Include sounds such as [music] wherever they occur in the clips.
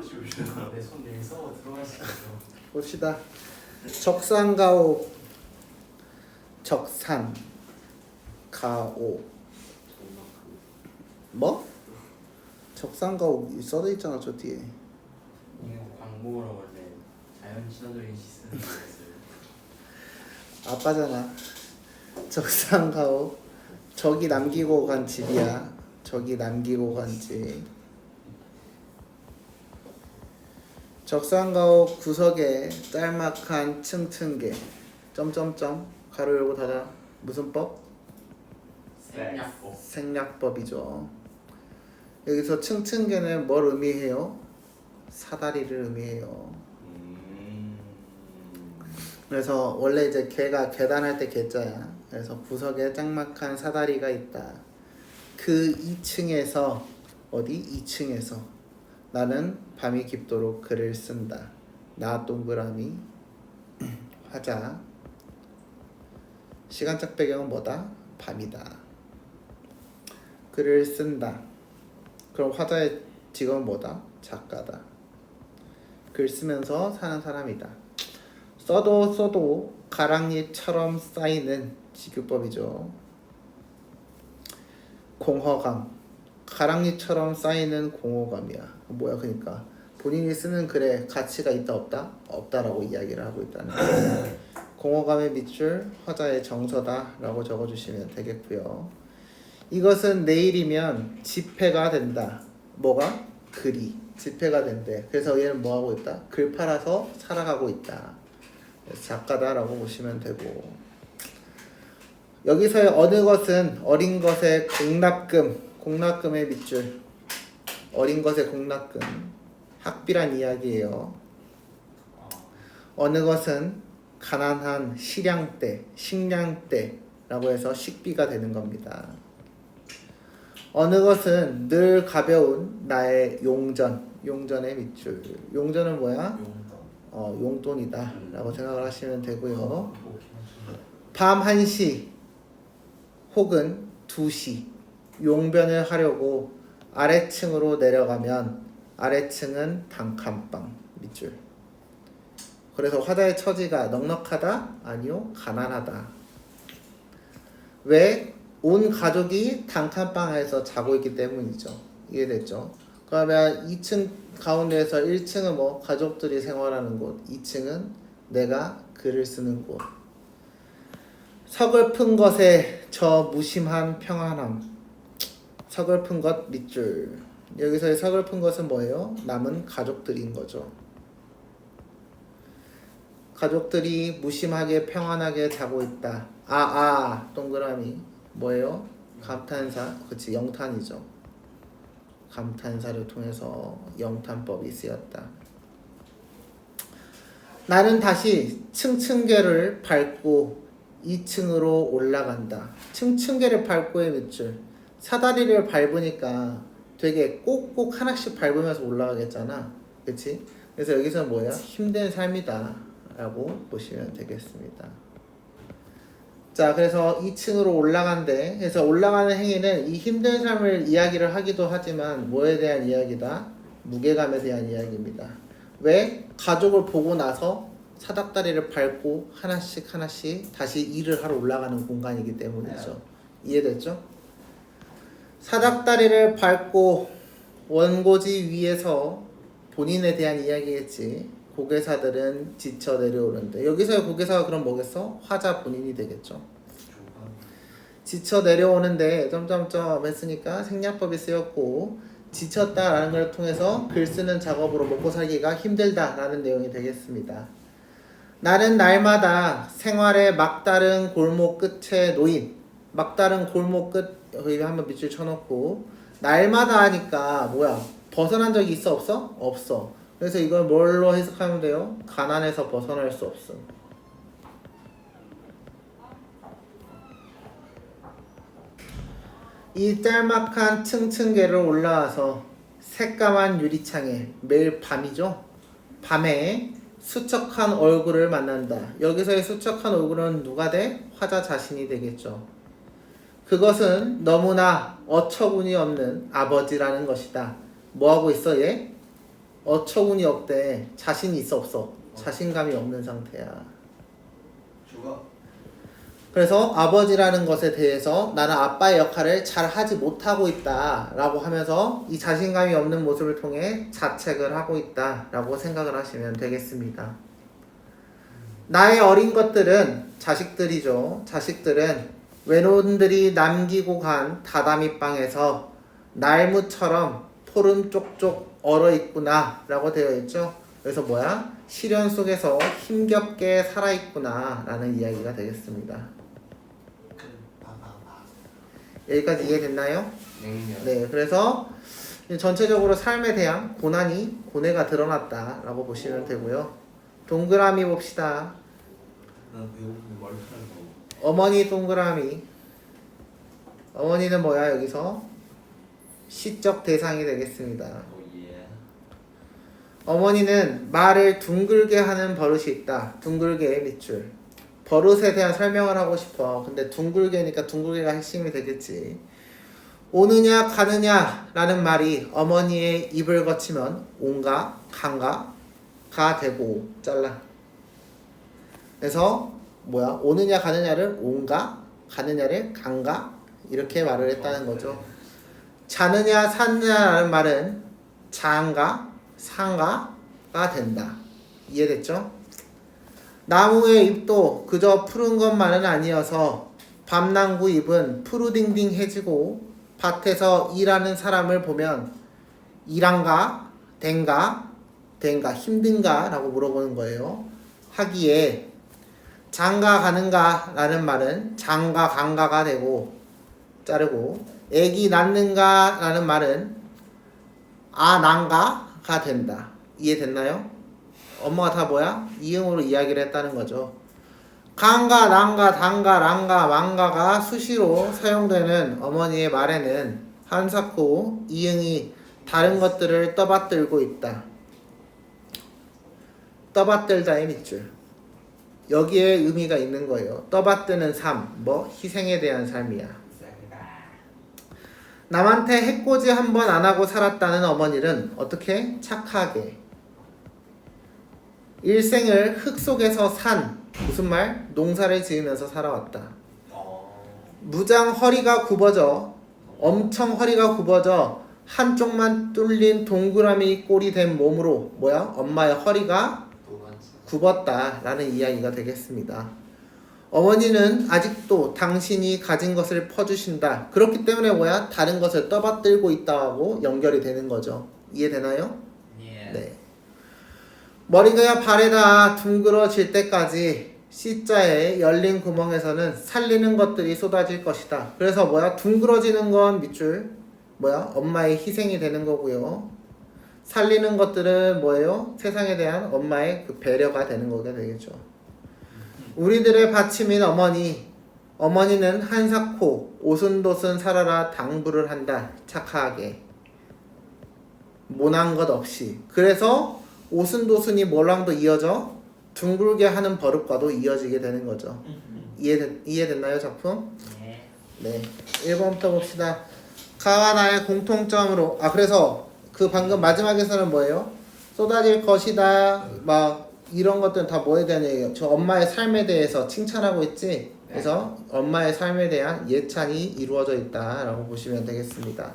들어가시고 내손 내서 들어갈 수 있어. 봅시다. 적산가오 적산 가오 뭐? 적산가오 써져 있잖아 저 뒤에. 이거 광고로 원래 자연 친화적인 시스템이었어요. 아빠잖아. 적산가오 저기 남기고 간 집이야. 저기 남기고 간 집. 적산가오 구석에 짤막한 층층계 점점점 가로 열고 닫아 무슨 법? 생략법. 생략법이죠. 여기서 층층계는 뭘 의미해요? 사다리를 의미해요. 음. 그래서 원래 이제 개가 계단할 때 개자야. 그래서 구석에 짱막한 사다리가 있다. 그 2층에서 어디? 2층에서 나는 밤이 깊도록 글을 쓴다. 나 동그라미 [clears throat] 화자 시간적 배경은 뭐다? 밤이다. 글을 쓴다. 그럼 화자의 직업은 뭐다? 작가다. 글 쓰면서 사는 사람이다. 써도 써도 가랑잎처럼 쌓이는 지규법이죠. 공허감. 가랑잎처럼 쌓이는 공허감이야. 뭐야 그러니까 본인이 쓰는 글에 가치가 있다 없다? 없다라고 이야기를 하고 있다는. [clears throat] 공허감의 밑줄 화자의 정서다라고 적어주시면 되겠고요. 이것은 내일이면 집회가 된다. 뭐가? 글이 집회가 된대. 그래서 얘는 뭐 하고 있다? 글 팔아서 살아가고 있다. 작가다라고 보시면 되고 여기서의 어느 것은 어린 것의 공납금, 공납금의 밑줄, 어린 것의 공납금, 학비란 이야기예요. 어느 것은 가난한 식량 때, 식량 때라고 해서 식비가 되는 겁니다. 어느 것은 늘 가벼운 나의 용전, 용전의 밑줄. 용전은 뭐야? 어, 용돈이다 라고 생각을 하시면 되고요. 뭐, 밤 1시 혹은 2시 용변을 하려고 아래층으로 내려가면 아래층은 단칸방 밑줄. 그래서 화자의 처지가 넉넉하다? 아니요, 가난하다. 왜? 온 가족이 단칸방에서 자고 있기 때문이죠. 이해됐죠? 그러면 2층 가운데에서 1층은 뭐 가족들이 생활하는 곳, 2층은 내가 글을 쓰는 곳. 서글픈 것에 저 무심한 평안함. 서글픈 것 밑줄. 여기서의 서글픈 것은 뭐예요? 남은 가족들인 거죠. 가족들이 무심하게 평안하게 자고 있다. 아, 아, 동그라미. 뭐예요? 감탄사. 그치, 영탄이죠. 감탄사를 통해서 영탄법이 쓰였다. 나는 다시 층층계를 밟고 2층으로 올라간다. 층층계를 밟고의 밑줄. 사다리를 밟으니까 되게 꼭꼭 하나씩 밟으면서 올라가겠잖아. 그치? 그래서 여기서 뭐야? 힘든 삶이다. 라고 보시면 되겠습니다. 자, 그래서 2층으로 올라간대. 그래서 올라가는 행위는 이 힘든 삶을 이야기를 하기도 하지만 뭐에 대한 이야기다? 무게감에 대한 이야기입니다. 왜? 가족을 보고 나서 사닥다리를 밟고 하나씩 하나씩 다시 일을 하러 올라가는 공간이기 때문이죠. 이해됐죠? 사닥다리를 밟고 원고지 위에서 본인에 대한 이야기겠지. 고개사들은 지쳐 내려오는데 여기서의 고개사가 그럼 뭐겠어? 화자 본인이 되겠죠. 지쳐 내려오는데 점점점 했으니까 생략법이 쓰였고 지쳤다라는 걸 통해서 글 쓰는 작업으로 먹고 살기가 힘들다라는 내용이 되겠습니다. 나는 날마다 생활의 막다른 골목 끝에 놓인 막다른 골목 끝 여기 한번 밑줄 쳐놓고 날마다 하니까 뭐야 벗어난 적이 있어 없어? 없어. 그래서 이걸 뭘로 해석하면 돼요? 가난에서 벗어날 수 없음. 이 짤막한 층층계를 올라와서 새까만 유리창에 매일 밤이죠. 밤에 수척한 얼굴을 만난다. 여기서의 수척한 얼굴은 누가 돼? 화자 자신이 되겠죠. 그것은 너무나 어처구니 없는 아버지라는 것이다. 뭐 하고 있어 얘? 어처구니 없대. 자신이 있어 없어. 자신감이 없는 상태야. 죽어. 그래서 아버지라는 것에 대해서 나는 아빠의 역할을 잘 하지 못하고 있다 라고 하면서 이 자신감이 없는 모습을 통해 자책을 하고 있다 라고 생각을 하시면 되겠습니다. 나의 어린 것들은 자식들이죠. 자식들은 외놈들이 남기고 간 다다미 빵에서 날무처럼 포름 쪽쪽 얼어 있구나 라고 되어 있죠. 그래서 뭐야? 시련 속에서 힘겹게 살아 있구나 라는 이야기가 되겠습니다. 여기까지 이해됐나요? 냉면. 네, 그래서 전체적으로 삶에 대한 고난이 고뇌가 드러났다라고 보시면 되고요. 동그라미 봅시다. 난 배고픈데 머리카락 너무. 어머니 동그라미. 어머니는 뭐야 여기서 시적 대상이 되겠습니다. 어머니는 말을 둥글게 하는 버릇이 있다. 둥글게의 밑줄. 버릇에 대한 설명을 하고 싶어. 근데 둥글게니까 둥글게가 핵심이 되겠지. 오느냐 가느냐라는 말이 어머니의 입을 거치면 온가 간가가 되고 잘라. 그래서 뭐야 오느냐 가느냐를 온가 가느냐를 간가 이렇게 말을 했다는 거죠. 자느냐 샀느냐라는 말은 장가 상가가 된다. 이해됐죠? 나무의 잎도 그저 푸른 것만은 아니어서 밤나무 잎은 푸르딩딩해지고 밭에서 일하는 사람을 보면 일한가 된가 된가 힘든가라고 물어보는 거예요. 하기에 장가 가는가 라는 말은 장가 간가가 되고 자르고 애기 낳는가 라는 말은 아 난가가 된다. 이해됐나요? 엄마가 다 뭐야? 이응으로 이야기를 했다는 거죠. 강가, 난가, 단가, 랑가, 망가가 수시로 사용되는 어머니의 말에는 한사코 이응이 다른 것들을 떠받들고 있다. 떠받들다의 밑줄. 여기에 의미가 있는 거예요. 떠받드는 삶, 뭐 희생에 대한 삶이야. 남한테 해코지 한 번 안 하고 살았다는 어머니는 어떻게 착하게 일생을 흙 속에서 산 무슨 말 농사를 지으면서 살아왔다. 어. 무장 허리가 굽어져 엄청 허리가 굽어져 한쪽만 뚫린 동그라미 꼴이 된 몸으로 뭐야 엄마의 허리가. 굽었다라는 이야기가 되겠습니다. 어머니는 아직도 당신이 가진 것을 퍼주신다. 그렇기 때문에 뭐야 다른 것을 떠받들고 있다고 연결이 되는 거죠. 이해되나요? 예. 네. 머리가 발에다 둥그러질 때까지 C자의 열린 구멍에서는 살리는 것들이 쏟아질 것이다. 그래서 뭐야 둥그러지는 건 밑줄 뭐야 엄마의 희생이 되는 거고요. 살리는 것들은 뭐예요? 세상에 대한 엄마의 그 배려가 되는 거게 되겠죠. 우리들의 받침인 어머니 어머니는 한사코 오순도순 살아라 당부를 한다 착하게 모난 것 없이 그래서 오순도순이 뭐랑도 이어져 둥글게 하는 버릇과도 이어지게 되는 거죠. 이해 이해됐나요 작품? 예. 네. 1번부터 봅시다. 가와 나의 공통점으로 아 그래서 그 방금 마지막에서는 뭐예요? 쏟아질 것이다 막 이런 것들은 다 뭐에 대한 얘기예요? 저 엄마의 삶에 대해서 칭찬하고 있지. 그래서 엄마의 삶에 대한 예찬이 이루어져 있다라고 보시면 되겠습니다.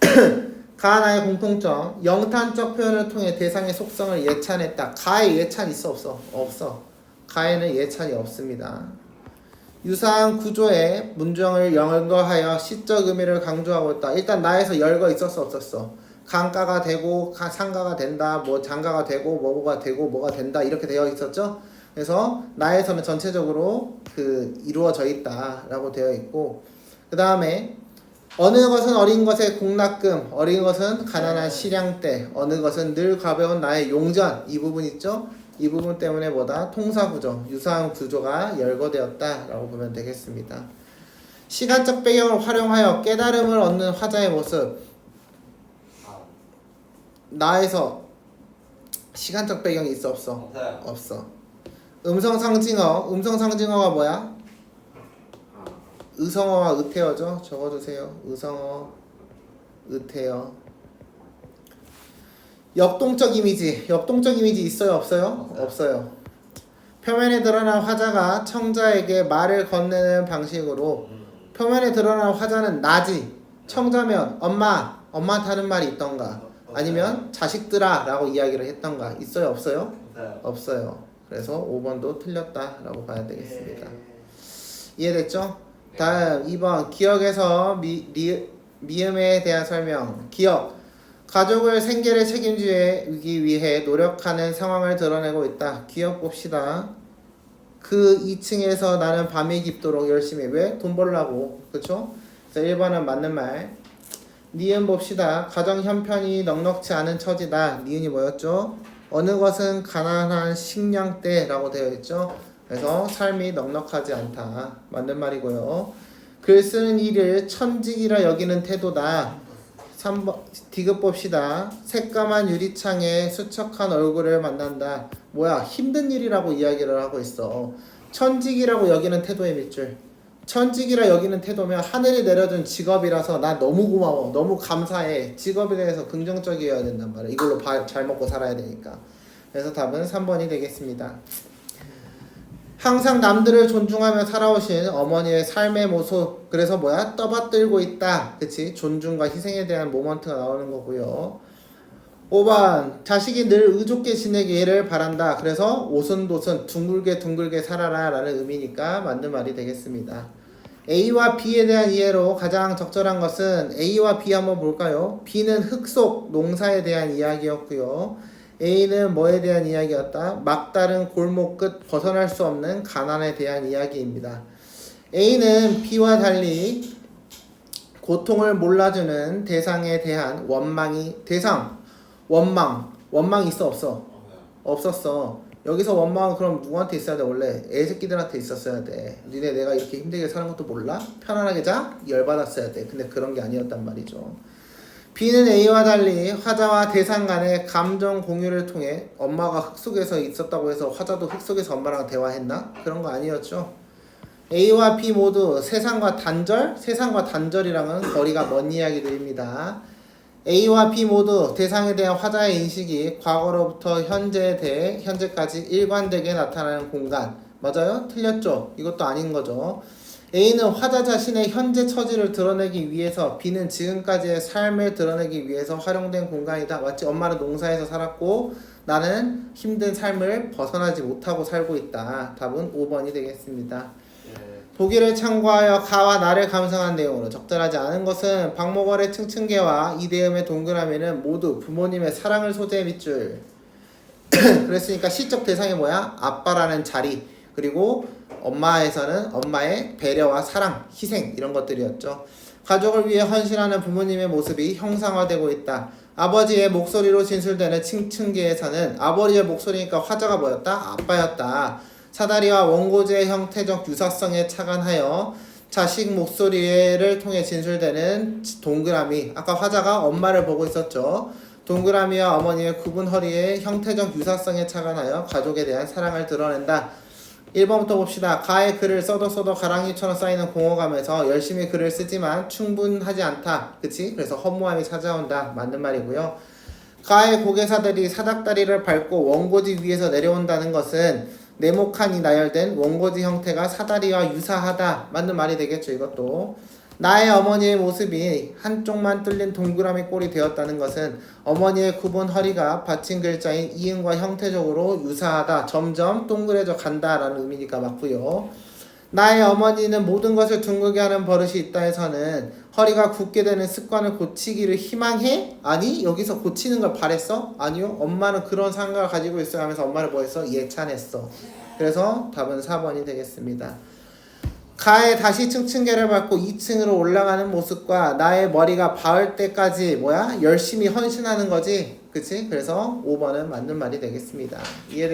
[clears throat] 가나의 공통점 영탄적 표현을 통해 대상의 속성을 예찬했다. 가에 예찬 있어 없어? 없어. 가에는 예찬이 없습니다. 유사한 구조의 문정을 연거하여 시적 의미를 강조하고 있다. 일단 나에서 열거 있었어 없었어? 강가가 되고 가- 상가가 된다. 뭐 장가가 되고 뭐가 되고 뭐가 된다. 이렇게 되어 있었죠. 그래서 나에서는 전체적으로 그 이루어져 있다라고 되어 있고 그 다음에 어느 것은 어린 것의 공납금, 어린 것은 가난한 실향때, 어느 것은 늘 가벼운 나의 용전 이 부분 있죠? 이 부분 때문에 뭐다? 통사 구조, 유사한 구조가 열거되었다라고 보면 되겠습니다. 시간적 배경을 활용하여 깨달음을 얻는 화자의 모습, 아. 나에서 시간적 배경이 있어 없어? 없어요. 없어. 음성 상징어, 음성 상징어가 뭐야? 아. 의성어와 의태어죠. 적어주세요. 의성어, 의태어. 역동적 이미지. 역동적 이미지 있어요, 없어요? 없어요. 없어요. 표면에 드러난 화자가 청자에게 말을 건네는 방식으로 음. 표면에 드러난 화자는 나지. 청자면 엄마, 엄마한테 하는 말이 있던가. 아니면 자식들아 라고 이야기를 했던가. 있어요, 없어요? 없어요. 없어요. 그래서 5번도 틀렸다 라고 봐야 되겠습니다. 예. 이해됐죠? 네. 다음 2번 기억에서 미, 리, 미음에 대한 설명. 기억. 가족을 생계를 책임지기 위해 노력하는 상황을 드러내고 있다. 기억 봅시다. 그 2층에서 나는 밤이 깊도록 열심히 왜? 돈 벌라고. 그쵸? 그래서 1번은 맞는 말. 니은 봅시다. 가정 형편이 넉넉지 않은 처지다. 니은이 뭐였죠? 어느 것은 가난한 식량 때라고 되어 있죠. 그래서 삶이 넉넉하지 않다. 맞는 말이고요. 글 쓰는 일을 천직이라 여기는 태도다. 3번 디귿 봅시다. 새까만 유리창에 수척한 얼굴을 만난다. 뭐야 힘든 일이라고 이야기를 하고 있어. 천직이라고 여기는 태도의 밑줄. 천직이라 여기는 태도면 하늘이 내려준 직업이라서 나 너무 고마워. 너무 감사해. 직업에 대해서 긍정적이어야 된단 말이야. 이걸로 바- 잘 먹고 살아야 되니까. 그래서 답은 3번이 되겠습니다. 항상 남들을 존중하며 살아오신 어머니의 삶의 모습 그래서 뭐야? 떠받들고 있다. 그치? 존중과 희생에 대한 모먼트가 나오는 거고요. 5번 자식이 늘 의좋게 지내기를 바란다. 그래서 오순도순 둥글게 둥글게 살아라 라는 의미니까 맞는 말이 되겠습니다. A와 B에 대한 이해로 가장 적절한 것은 A와 B 한번 볼까요? B는 흙속 농사에 대한 이야기였고요 A는 뭐에 대한 이야기였다? 막다른 골목 끝 벗어날 수 없는 가난에 대한 이야기입니다. A는 B와 달리 고통을 몰라주는 대상에 대한 원망이 대상 원망 원망 있어 없어? 없었어. 여기서 원망은 그럼 누구한테 있어야 돼 원래? 애새끼들한테 있었어야 돼. 니네 내가 이렇게 힘들게 사는 것도 몰라? 편안하게 자? 열받았어야 돼. 근데 그런 게 아니었단 말이죠 B는 A와 달리 화자와 대상 간의 감정 공유를 통해 엄마가 흙 속에서 있었다고 해서 화자도 흙 속에서 엄마랑 대화했나? 그런 거 아니었죠. A와 B 모두 세상과 단절, 세상과 단절이랑은 거리가 먼 이야기들입니다. A와 B 모두 대상에 대한 화자의 인식이 과거로부터 현재에 대해 현재까지 일관되게 나타나는 공간. 맞아요? 틀렸죠? 이것도 아닌 거죠. A는 화자 자신의 현재 처지를 드러내기 위해서 B는 지금까지의 삶을 드러내기 위해서 활용된 공간이다. 맞지? 엄마는 농사에서 살았고 나는 힘든 삶을 벗어나지 못하고 살고 있다. 답은 5번이 되겠습니다. 예. 보기를 참고하여 가와 나를 감상한 내용으로 적절하지 않은 것은 박목월의 층층계와 이대음의 동그라미는 모두 부모님의 사랑을 소재의 밑줄. [clears throat] 그랬으니까 시적 대상이 뭐야? 아빠라는 자리 그리고 엄마에서는 엄마의 배려와 사랑, 희생 이런 것들이었죠. 가족을 위해 헌신하는 부모님의 모습이 형상화되고 있다. 아버지의 목소리로 진술되는 층층계에서는 아버지의 목소리니까 화자가 뭐였다? 아빠였다. 사다리와 원고지의 형태적 유사성에 착안하여 자식 목소리를 통해 진술되는 동그라미. 아까 화자가 엄마를 보고 있었죠. 동그라미와 어머니의 굽은 허리의 형태적 유사성에 착안하여 가족에 대한 사랑을 드러낸다. 1번부터 봅시다. 가의 글을 써도 써도 가랑이처럼 쌓이는 공허감에서 열심히 글을 쓰지만 충분하지 않다. 그치? 그래서 허무함이 찾아온다. 맞는 말이고요. 가의 고개사들이 사닥다리를 밟고 원고지 위에서 내려온다는 것은 네모칸이 나열된 원고지 형태가 사다리와 유사하다. 맞는 말이 되겠죠, 이것도. 나의 어머니의 모습이 한쪽만 뚫린 동그라미 꼴이 되었다는 것은 어머니의 굽은 허리가 받친 글자인 이응과 형태적으로 유사하다. 점점 동그래져 간다라는 의미니까 맞고요. 나의 어머니는 모든 것을 둥글게 하는 버릇이 있다 해서는 허리가 굽게 되는 습관을 고치기를 희망해? 아니 여기서 고치는 걸 바랬어? 아니요 엄마는 그런 생각을 가지고 있어 하면서 엄마를 뭐 했어? 예찬했어 그래서 답은 4번이 되겠습니다 가에 다시 층층계를 밟고 2층으로 올라가는 모습과 나의 머리가 바을 때까지 뭐야? 열심히 헌신하는 거지 그치? 그래서 5번은 맞는 말이 되겠습니다 이해됐